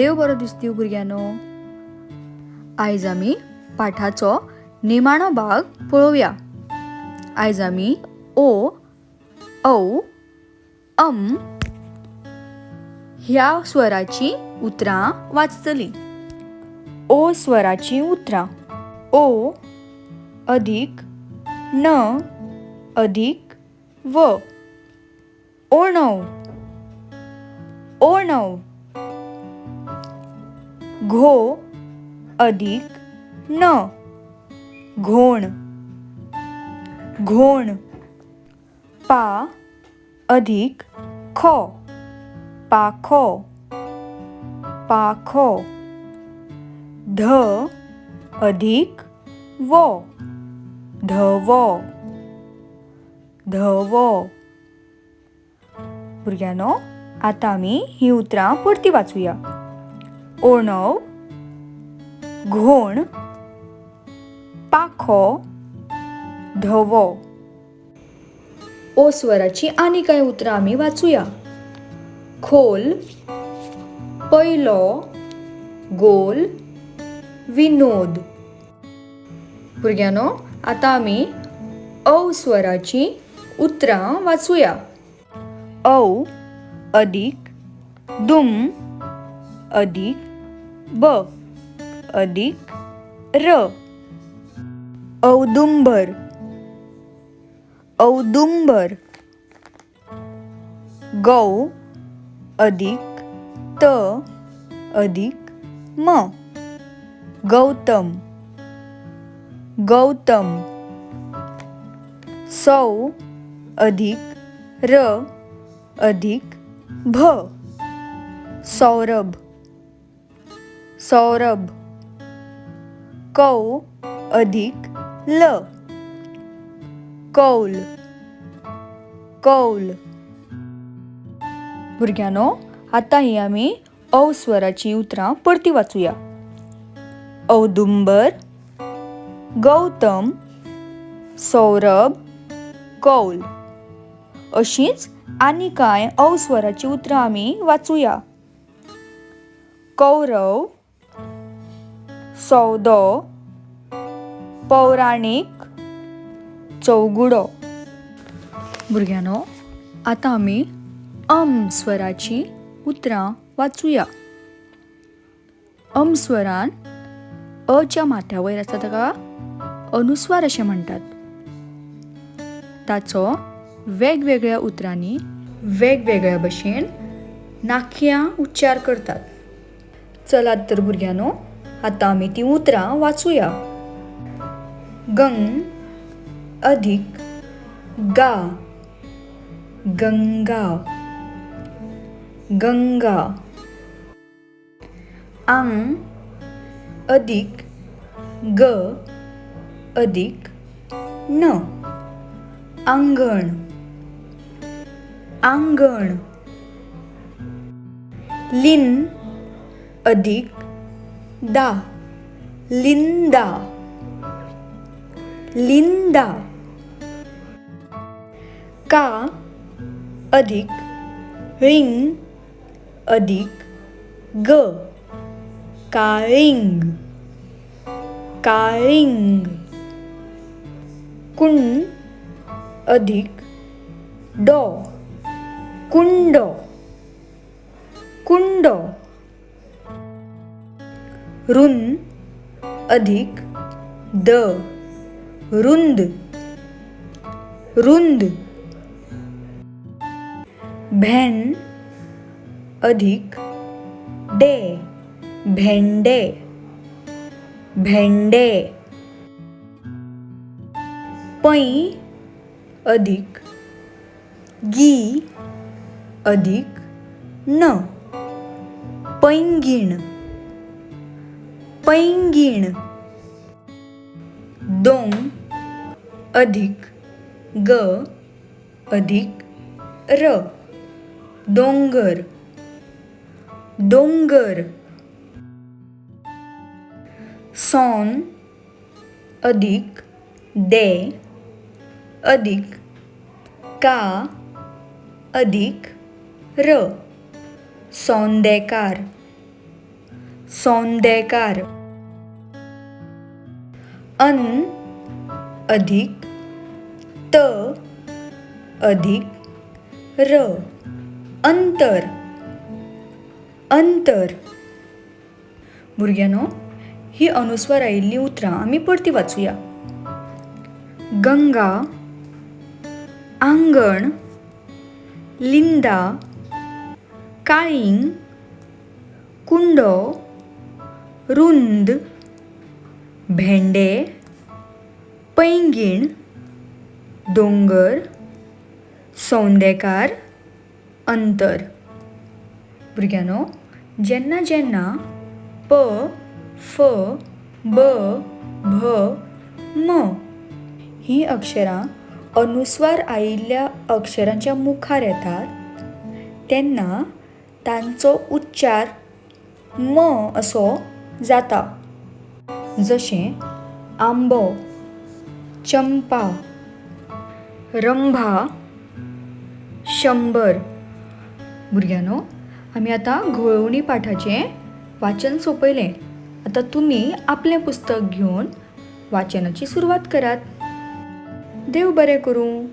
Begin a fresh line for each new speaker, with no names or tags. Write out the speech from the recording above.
देव बरो दिसतीव भुरग्यानो आयज आमी पाठाचो निमाणो भाग पळोवया. आयज आमी ओ औ अम ह्या स्वराची उतरां वाचतली. ओ स्वराची उतरां. ओ अधिक न अधिक व. ओणव ओणव घो अधिक न. घोण. घोण. पा अधिक खो. पाखो. पाखो. ध अधिक वो. धवो. धवो. भुरग्यानो आतां आमी ही उतरां परती वाचूया. ओणव घोण पाखो धवो. ओ स्वराची आनी कांय उतरां आमी वाचूया? खोल पयलो गोल विनोद. भुरग्यानो आतां आमी औ स्वराची उतरां वाचूया. औ अधिक दुम अधिक ब अधिक र. औदुंबर. औदुंबर. गौ अधिक त अधिक म. गौतम. गौतम. सौ अधिक र अधिक भ. सौरभ. सौरभ. कौ अधिक ल. कौल. कौल. भुरग्यानो आतां ही आमी औ स्वराची उतरां परती वाचूया. औदुंबर गौतम सौरभ कौल. अशींच आनी कांय औस्वराची उतरां आमी वाचूया. कौरव सौदो पौराणीक चौगुडो. भुरग्यानो आतां आमी अम स्वराची उतरां वाचूया. अम स्वरान अच्या माथ्या वयर आसा ताका अनुस्वार अशें म्हणटात ताचो वेगवेगळ्या उतरांनी वेगवेगळ्या भशेन नाखयां उच्चार करतात. चलात तर भुरग्यांनो आतां आमी ती उतरां वाचूया. गंग अधिक गा. गंगा. गंगा. आंग अधिक ग. अधिक न. आंगण. आंगण. लिन अधिक दा. लिंदा. लिंदा. का अधिक रिंग अधिक ग. काळिंग काळिंग कुण अधिक डॉ. कुंड. कुंड. रुन अधिक द. रुंद. रुंद. भेन अधिक डे. भेंडे. भेंडे. पै अधिक गी अधिक न. पैंगीण. पैंगीण. दोंग अधिक ग अधिक र. डोंगर. डोंगर. सोन अधिक दे अधिक का अधिक र. सौंदेकार सौंदेकार अन अधिक त अधिक र अंतर अंतर. भुरग्यानो ही अनुस्वार आयिल्ली उतरां आमी परती वाचूया. गंगा आंगण लिंदा काळींग कुंडो रुंद भेंडे पैंगीण दोंगर सौंदेकार अंतर. भुरग्यानो जेन्ना जेन्ना प फ ब भ म ही अक्षरां अनुस्वार आयिल्ल्या अक्षरांच्या मुखार येतात तेन्ना तांचो उच्चार म असो जाता. जशें आंबो चंपा रंभा शंबर भुरग्यानो आमी आतां घोळवणी पाठाचें वाचन सोंपयलें आतां तुमी आपलें पुस्तक घेवन वाचनाची सुरवात करात. देव बरें करूं.